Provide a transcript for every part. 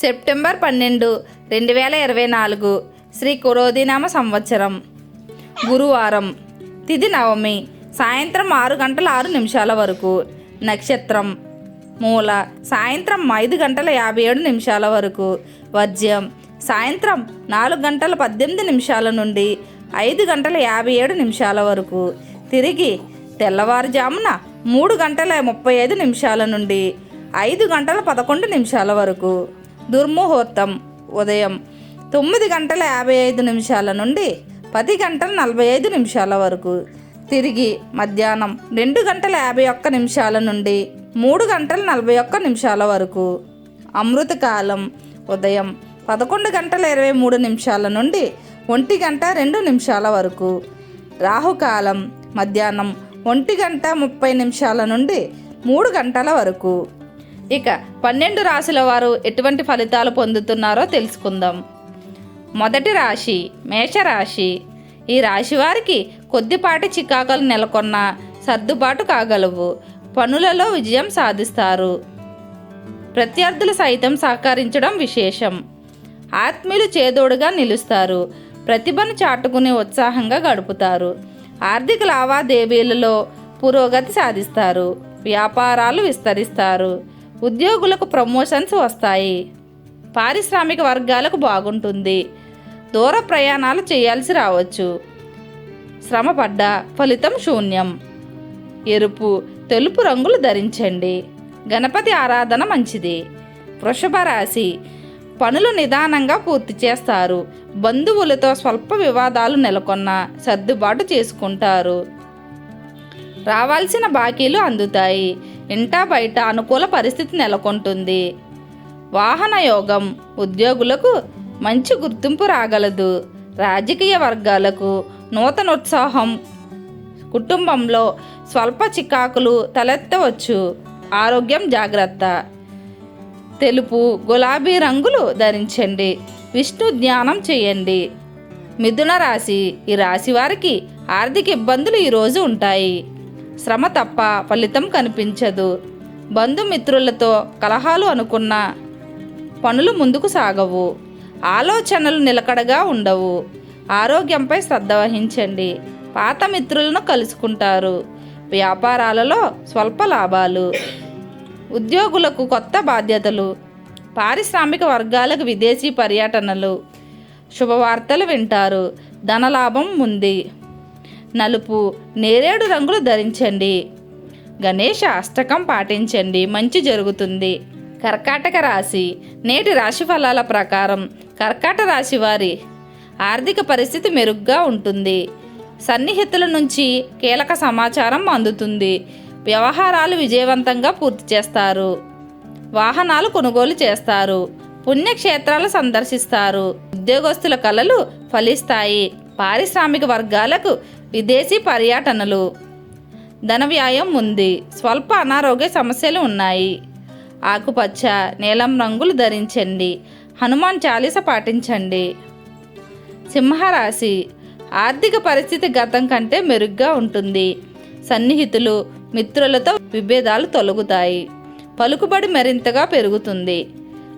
September పన్నెండు రెండు వేల ఇరవై నాలుగు శ్రీ కురోదినామ సంవత్సరం. గురువారం తిది నవమి సాయంత్రం ఆరు గంటల ఆరు నిమిషాల వరకు. నక్షత్రం మూల సాయంత్రం ఐదు గంటల యాభై ఏడు నిమిషాల వరకు. వర్జ్యం సాయంత్రం నాలుగు గంటల పద్దెనిమిది నిమిషాల నుండి ఐదు గంటల యాభై ఏడు నిమిషాల వరకు. తిరిగి తెల్లవారుజామున మూడు గంటల ముప్పై ఐదు నిమిషాల నుండి ఐదు గంటల పదకొండు నిమిషాల వరకు. దుర్ముహూర్తం ఉదయం తొమ్మిది గంటల యాభై ఐదు నిమిషాల నుండి పది గంటల నలభై ఐదు నిమిషాల వరకు. తిరిగి మధ్యాహ్నం రెండు గంటల యాభై ఒక్క నిమిషాల నుండి మూడు గంటల నలభై ఒక్క నిమిషాల వరకు. అమృతకాలం ఉదయం పదకొండు గంటల ఇరవై మూడు నిమిషాల నుండి ఒంటి గంట రెండు నిమిషాల వరకు. రాహుకాలం మధ్యాహ్నం ఒంటి గంట ముప్పై నిమిషాల నుండి మూడు గంటల వరకు. ఇక పన్నెండు రాశుల వారు ఎటువంటి ఫలితాలు పొందుతున్నారో తెలుసుకుందాం. మొదటి రాశి మేషరాశి. ఈ రాశి వారికి కొద్దిపాటి చికాకులు నెలకొన్న సర్దుబాటు కాగలవు. పనులలో విజయం సాధిస్తారు. ప్రత్యర్థులు సైతం సహకరించడం విశేషం. ఆత్మీయులు చేదోడుగా నిలుస్తారు. ప్రతిభను చాటుకుని ఉత్సాహంగా గడుపుతారు. ఆర్థిక లావాదేవీలలో పురోగతి సాధిస్తారు. వ్యాపారాలు విస్తరిస్తారు. ఉద్యోగులకు ప్రమోషన్స్ వస్తాయి. పారిశ్రామిక వర్గాలకు బాగుంటుంది. దూర ప్రయాణాలు చేయాల్సి రావచ్చు. శ్రమపడ్డ ఫలితం శూన్యం. ఎరుపు తెలుపు రంగులు ధరించండి. గణపతి ఆరాధన మంచిది. వృషభ రాశి పనులు నిదానంగా పూర్తి చేస్తారు. బంధువులతో స్వల్ప వివాదాలు నెలకొన్న సర్దుబాటు చేసుకుంటారు. రావాల్సిన బాకీలు అందుతాయి. ఇంటా బయట అనుకూల పరిస్థితి నెలకొంటుంది. వాహన యోగం ఉద్యోగులకు మంచి గుర్తింపు రాగలదు. రాజకీయ వర్గాలకు నూతనోత్సాహం కుటుంబంలో స్వల్ప చికాకులు తలెత్తవచ్చు. ఆరోగ్యం జాగ్రత్త. తెలుపు గులాబీ రంగులు ధరించండి. విష్ణు ధ్యానం చేయండి. మిథున రాశి ఈ రాశి వారికి ఆర్థిక ఇబ్బందులు ఈరోజు ఉంటాయి. శ్రమ తప్ప ఫలితం కనిపించదు. బంధుమిత్రులతో కలహాలు అనుకున్న పనులు ముందుకు సాగవు. ఆలోచనలు నిలకడగా ఉండవు. ఆరోగ్యంపై శ్రద్ధ వహించండి. పాత మిత్రులను కలుసుకుంటారు. వ్యాపారాలలో స్వల్ప లాభాలు. ఉద్యోగులకు కొత్త బాధ్యతలు. పారిశ్రామిక వర్గాలకు విదేశీ పర్యటనలు. శుభవార్తలు వింటారు. ధనలాభం ఉంది. నలుపు నేరేడు రంగులు ధరించండి. గణేష అష్టకం పాటించండి. మంచి జరుగుతుంది. కర్కాటక రాశి నేటి రాశి ఫలాల ప్రకారం కర్కాట రాశి వారి ఆర్థిక పరిస్థితి మెరుగ్గా ఉంటుంది. సన్నిహితుల నుంచి కీలక సమాచారం అందుతుంది. వ్యవహారాలు విజయవంతంగా పూర్తి చేస్తారు. వాహనాలు కొనుగోలు చేస్తారు. పుణ్యక్షేత్రాలు సందర్శిస్తారు. ఉద్యోగస్తుల కళలు ఫలిస్తాయి. పారిశ్రామిక వర్గాలకు విదేశీ పర్యటనలు. ధన వ్యాయం ఉంది. స్వల్ప అనారోగ్య సమస్యలు ఉన్నాయి. ఆకుపచ్చ నీలం రంగులు ధరించండి. హనుమాన్ చాలీస పాటించండి. సింహరాశి. ఆర్థిక పరిస్థితి గతం కంటే మెరుగ్గా ఉంటుంది. సన్నిహితులు మిత్రులతో విభేదాలు తొలగుతాయి. పలుకుబడి మరింతగా పెరుగుతుంది.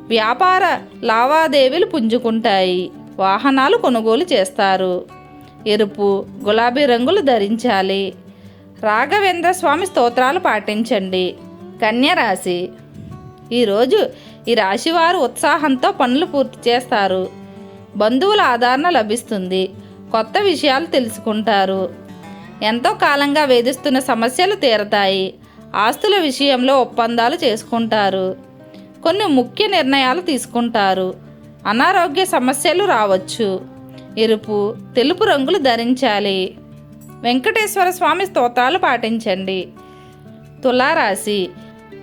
వ్యాపార లావాదేవీలు పుంజుకుంటాయి. వాహనాలు కొనుగోలు చేస్తారు. ఎరుపు గులాబీ రంగులు ధరించాలి. రాఘవేంద్ర స్వామి స్తోత్రాలు పాటించండి. కన్యరాశి ఈరోజు ఈ రాశివారు ఉత్సాహంతో పనులు పూర్తి చేస్తారు. బంధువుల ఆదరణ లభిస్తుంది. కొత్త విషయాలు తెలుసుకుంటారు. ఎంతో కాలంగా వేధిస్తున్న సమస్యలు తీరతాయి. ఆస్తుల విషయంలో ఒప్పందాలు చేసుకుంటారు. కొన్ని ముఖ్య నిర్ణయాలు తీసుకుంటారు. అనారోగ్య సమస్యలు రావచ్చు. ఎరుపు తెలుపు రంగులు ధరించాలి. వెంకటేశ్వర స్వామి స్తోత్రాలు పాటించండి. తులారాశి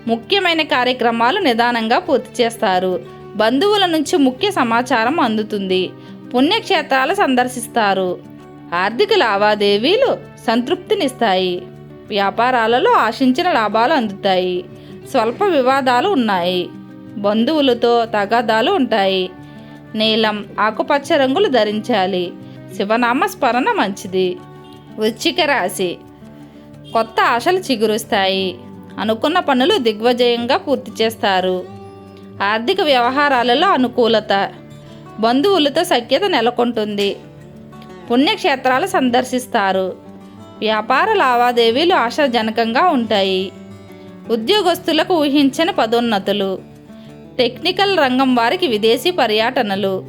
ముఖ్యమైన కార్యక్రమాలు నిదానంగా పూర్తి చేస్తారు. బంధువుల నుంచి ముఖ్య సమాచారం అందుతుంది. పుణ్యక్షేత్రాలు సందర్శిస్తారు. ఆర్థిక లావాదేవీలు సంతృప్తినిస్తాయి. వ్యాపారాలలో ఆశించిన లాభాలు అందుతాయి. స్వల్ప వివాదాలు ఉన్నాయి. బంధువులతో తగాదాలు ఉంటాయి. నీలం ఆకుపచ్చ రంగులు ధరించాలి. శివనామ స్మరణ మంచిది. వృశ్చిక రాశి. కొత్త ఆశలు చిగురుస్తాయి. అనుకున్న పనులు దిగ్విజయంగా పూర్తి చేస్తారు. ఆర్థిక వ్యవహారాలలో అనుకూలత. బంధువులతో సఖ్యత నెలకొంటుంది. పుణ్యక్షేత్రాలు సందర్శిస్తారు. వ్యాపార లావాదేవీలు ఆశాజనకంగా ఉంటాయి. ఉద్యోగస్తులకు ఊహించని పదోన్నతులు. టెక్నికల్ రంగం వారికి విదేశీ పర్యటనలు.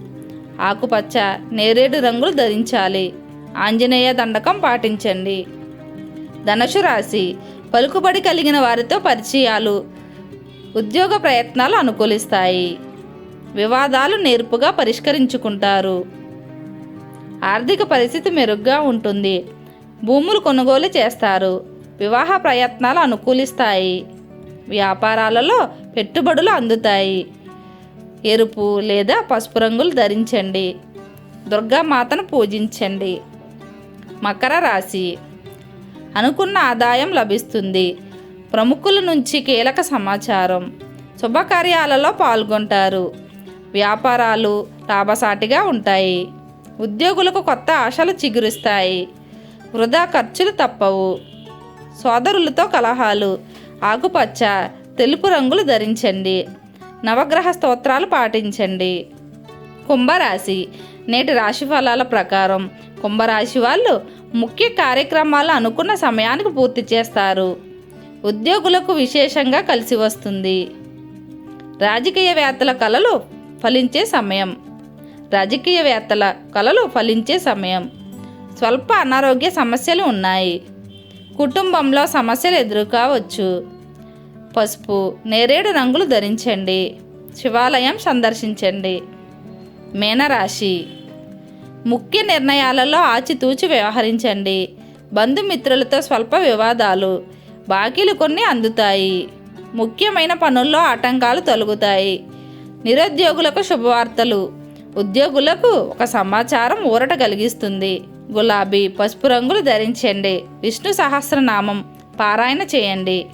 ఆకుపచ్చ నేరేడు రంగులు ధరించాలి. ఆంజనేయ దండకం పాటించండి. ధనుసు రాశి పలుకుబడి కలిగిన వారితో పరిచయాలు ఉద్యోగ ప్రయత్నాలు అనుకూలిస్తాయి. వివాదాలు నేర్పుగా పరిష్కరించుకుంటారు. ఆర్థిక పరిస్థితి మెరుగ్గా ఉంటుంది. భూములు కొనుగోలు చేస్తారు. వివాహ ప్రయత్నాలు అనుకూలిస్తాయి. వ్యాపారాలలో పెట్టుబడులు అందుతాయి. ఎరుపు లేదా పసుపు రంగులు ధరించండి. దుర్గామాతను పూజించండి. మకర రాశి. అనుకున్న ఆదాయం లభిస్తుంది. ప్రముఖుల నుంచి కీలక సమాచారం. శుభకార్యాలలో పాల్గొంటారు. వ్యాపారాలు లాభసాటిగా ఉంటాయి. ఉద్యోగులకు కొత్త ఆశలు చిగురిస్తాయి. వృధా ఖర్చులు తప్పవు. సోదరులతో కలహాలు. ఆకుపచ్చ తెలుపు రంగులు ధరించండి. నవగ్రహ స్తోత్రాలు పాటించండి. కుంభరాశి నేటి రాశి ఫలాల ప్రకారం కుంభరాశి వాళ్ళు ముఖ్య కార్యక్రమాలు అనుకున్న సమయానికి పూర్తి చేస్తారు. ఉద్యోగులకు విశేషంగా కలిసి వస్తుంది. రాజకీయవేత్తల కళలు ఫలించే సమయం. రాజకీయవేత్తల కళలు ఫలించే సమయం. స్వల్ప అనారోగ్య సమస్యలు ఉన్నాయి. కుటుంబంలో సమస్యలు ఎదురుకావచ్చు. పసుపు నేరేడు రంగులు ధరించండి. శివాలయం సందర్శించండి. మీనరాశి. ముఖ్య నిర్ణయాలలో ఆచితూచి వ్యవహరించండి. బంధుమిత్రులతో స్వల్ప వివాదాలు బాకీలు కొన్ని అందుతాయి. ముఖ్యమైన పనుల్లో ఆటంకాలు తొలగుతాయి. నిరుద్యోగులకు శుభవార్తలు. ఉద్యోగులకు ఒక సమాచారం ఊరట కలిగిస్తుంది. గులాబీ పసుపు రంగులు ధరించండి. విష్ణు సహస్రనామం పారాయణ చేయండి.